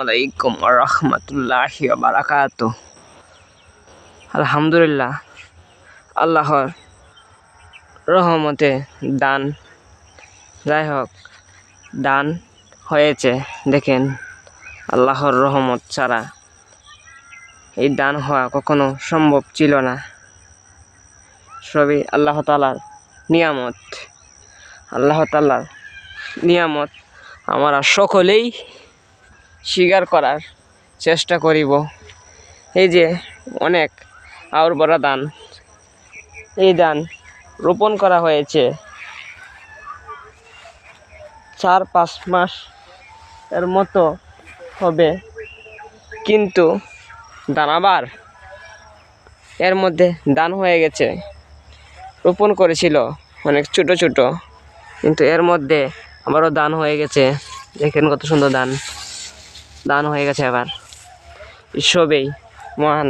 আলাইকুম রহমতুল্লাহ বারাকাত আলহামদুলিল্লাহ, আল্লাহর রহমতে দান, যাই হোক, দান হয়েছে। দেখেন, আল্লাহর রহমত ছাড়া এই দান হওয়া কখনো সম্ভব ছিল না। সবই আল্লাহ তালার নিয়ামত। আল্লাহ তালার নিয়ামত আমরা সকলেই স্বীকার করার চেষ্টা করিব। এই যে অনেক আউর বড় দান। এই দান রোপণ করা হয়েছে। চার, পাঁচ মাস এর মতো হবে। কিন্তু দানাবার এর মধ্যে দান হয়ে গেছে। রোপণ করেছিল অনেক ছোট ছোট। কিন্তু এর মধ্যে আবারও দান হয়ে গেছে। দেখেন কত সুন্দর দান। দান হয়ে গেছে আবার সবেই মহান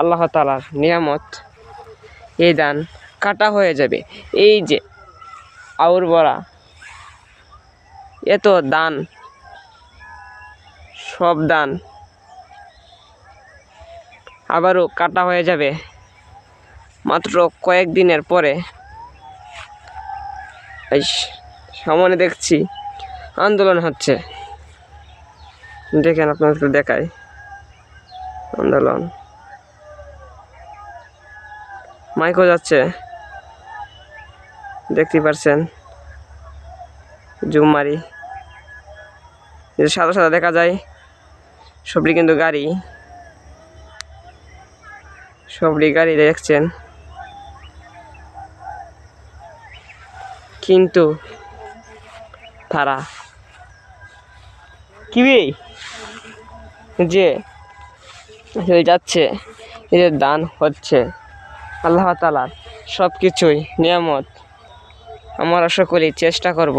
আল্লাহ তালার নিয়ামত। এই দান কাটা হয়ে যাবে। এই যে আউর বড়া এত দান, সব দান আবারও কাটা হয়ে যাবে। মাত্র কয়েকদিনের পরে সামনে দেখছি আন্দোলন হচ্ছে। দেখেন একটু দেখাই। আন্দোলন। মাইকও যাচ্ছে। দেখতে পারছেন। জুম মারি সাদা সাদা দেখা যায় সবটি কিন্তু গাড়ি। সবটি গাড়ি দেখছেন। কিন্তু, তারা। কিবি যে হয়ে যাচ্ছে যে দান হচ্ছে। আল্লাহ তালার সব কিছুই নিয়ামত। আমরা সকলেই চেষ্টা করব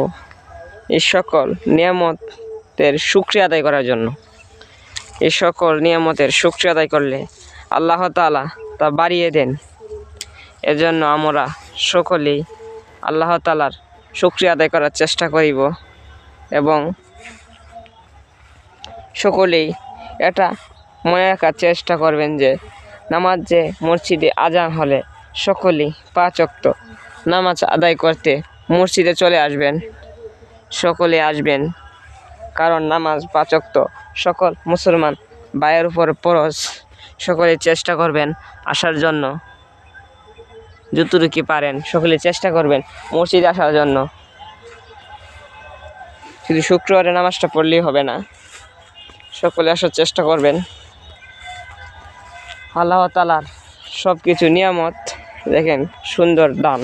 এই সকল নিয়ামতের সুক্রিয়া আদায় করার জন্য। এই সকল নিয়ামতের সুক্রিয়া আদায় করলে আল্লাহ তালা তা বাড়িয়ে দেন। এজন্য আমরা সকলেই আল্লাহ তালার সুক্রিয়া আদায় করার চেষ্টা করিব এবং সকলেই এটা মনে রাখার চেষ্টা করবেন যে নামাজ যে মসজিদে আজান হলে সকলেই পাঁচ অক্ত নামাজ আদায় করতে মসজিদে চলে আসবেন, সকলে আসবেন। কারণ নামাজ পাঁচ অক্ত সকল মুসলমান বায়ের উপর পরশ। সকলে চেষ্টা করবেন আসার জন্য। যতটুকু পারেন সকলে চেষ্টা করবেন মসজিদে আসার জন্য। শুধু শুক্রবারে নামাজটা পড়লেই হবে না। সকলে আসার চেষ্টা করবেন। আল্লাহ তালার সব কিছু নিয়ামত দেখেন সুন্দর দান।